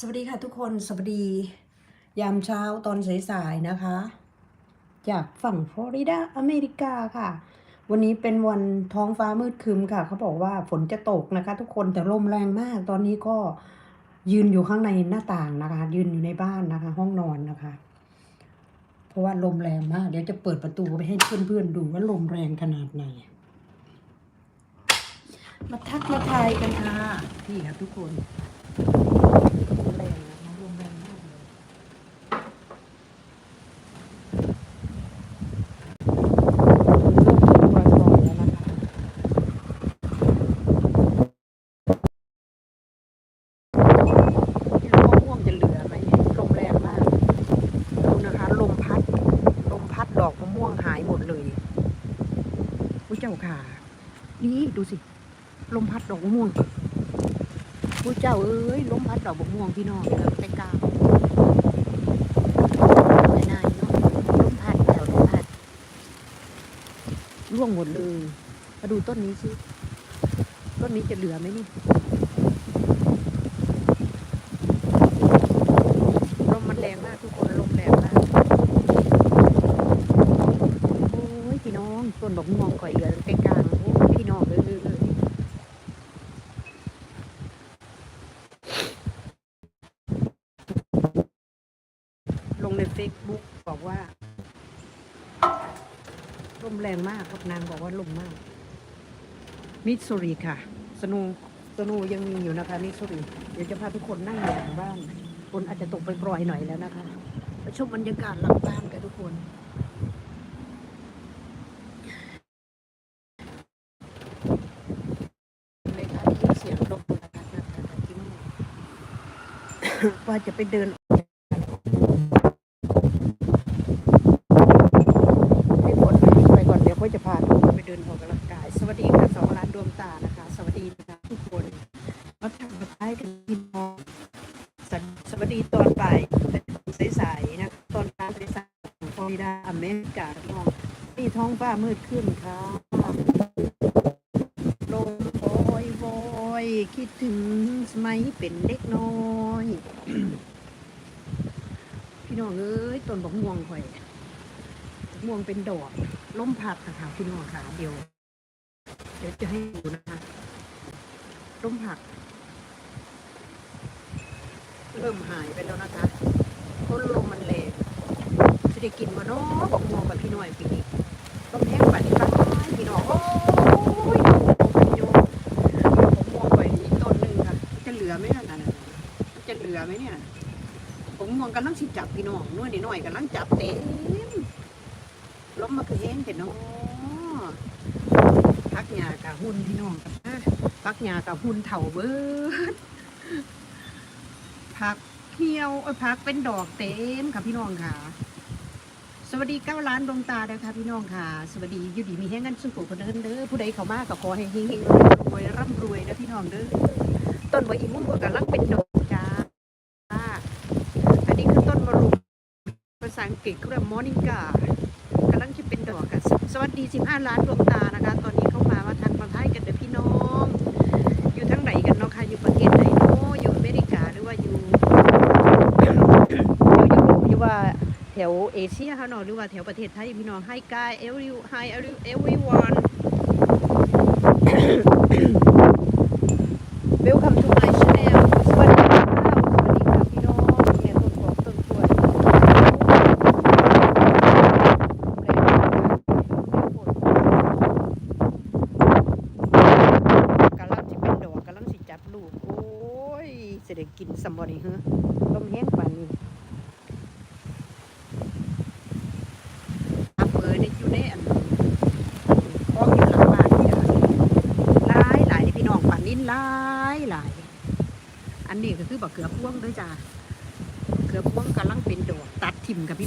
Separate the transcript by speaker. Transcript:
Speaker 1: สวัสดีค่ะทุกคนสวัสดี ยามเช้าตอนสายๆนะคะ จากฝั่งฟลอริดาอเมริกาค่ะ วันนี้เป็นวันท้องฟ้ามืดครึมค่ะ เขาบอกว่าฝนจะตกนะคะ ทุกคนแต่ลมแรงมาก ตอนนี้ก็ยืนอยู่ข้างในหน้าต่างนะคะ ยืนอยู่ในบ้านนะคะ ห้องนอนนะคะ เพราะว่าลมแรงมาก เดี๋ยวจะเปิดประตูไปให้เพื่อนๆดูว่าลมแรงขนาดไหนมาทักมาทายกันค่ะนี่ค่ะทุกคน ลมแรงนะคะลมแรงมากเลยปล่อยๆแล้วนะคะไม่รู้ว่าม่วงจะเหลือไหมเนี่ยลมแรงมาก ดูนะคะ ลมพัด ลมพัดดอกมะม่วงหายหมดเลยอุ้ยเจ้าค่ะ นี่ดูสิ ลมพัดดอกมะม่วงผู้เจ้าเอ้ยลมพัดดอกบกม่วงพี่น้องแล้วแต่กล้าไม่นายเนาะลมพัดแถวลมพัดร่วงหมดเลยมาดูต้นนี้สิต้นนี้จะเหลือไหมนี่ลมมันแรงมากทุกคนลมแรงมากโอ้ยพี่น้องต้นดอกม่วงก่อยเหลือแต่กลางโอ้ยพี่น้องเอ้ยเอ้ยเอ้ย ลงใน Facebook บอกว่าลมแรงมากครับนางบอกว่าลมมาก มิสซูรีค่ะ สนูสนูยังมีอยู่นะคะ มิสซูรี เดี๋ยวจะพาทุกคนนั่งอยู่หลังบ้านฝนอาจจะตกไปปล่อยหน่อยแล้วนะคะไปชมบรรยากาศหลังบ้านกันทุกคนว่าจะไปเดิน ให้ผลไปก่อนเดี๋ยวค่อยจะพาทุกคนไปเดินออกกำลังกาย สวัสดีค่ะสองล้านดวงตานะคะ สวัสดีนะคะทุกคนมาทำมาท้ายกัน พี่น้องสวัสดีตอนบ่ายสายๆนะตอนกลางสายๆของฟลอริดาอเมริกาพี่น้องนี่ท้องฟ้ามืดขึ้นค่ะลมโอยโอยคิดถึงสมัยเป็นเด็กน้อยพี่น้องเอ้ยต้นบอกม่วงข่อยม่วงเป็นดอกล้มพัดนะคะพี่น้องค่ะเดี๋ยวเดี๋ยวจะให้ดูนะคะล้มผัก เริ่มหายไปแล้วนะคะต้นลมมันแรงจะได้กินมาเนาะบอกม่วงกับพี่น้อยปีนี้ต้มแห้งปัดนี่ปัดพี่น้องโอ้ยพี่น้องบอกม่วงไปอีกต้นหนึ่งค่ะจะเหลือไหมล่ะนั่นน่ะจะเหลือไหมเนี่ย ผมม่วงกำลังสิจับพี่น้องน้อยนิดหน่อยกำลังจับเต็มล้มมาคือแห้งแต่เนาะพักหญ้ากับหุ่นพี่น้องกันพักหญ้ากับหุ่นเถาเบิด พักเขียวเอ้ยพักเป็นดอกเต็มค่ะพี่น้องค่ะ สวัสดีเก้าล้านดวงตานะคะพี่น้องค่ะ สวัสดีอยู่ดีมีแห้งกันสุขุคนเดินเด้อผู้ใดเข้ามาก็ขอให้เฮงๆรวยร่ำรวยนะพี่น้องเด้อต้นวะอิมุ่งก็กำลังเป็นดอกจ้าอันนี้คือต้นมะรุมภาษาอังกฤษเรียกมอร์นิงกากำลังจะเป็นดอกกันสวัสดี 15 ล้านดวงตานะคะตอน รือว่าแถวเอเชียค่ะเนาะหรือว่าแถวประเทศไทยพี่น้องให้กาย every hi every everyone welcome to my channel สวัสดีค่ะสวัสดีค่ะพี่น้องแม่ต้นบอกต้นกล้วยกำลังสิเป็นดอกกำลังสิจับลูก โอ้ยสิได้กินสมบนี่เฮ้อต้มแห้งปานนี้ นี่ก็คือบักเขือพ่วงด้วยจ้าเขือพ่วงกำลังเป็นดอกตัดทิมกับพี่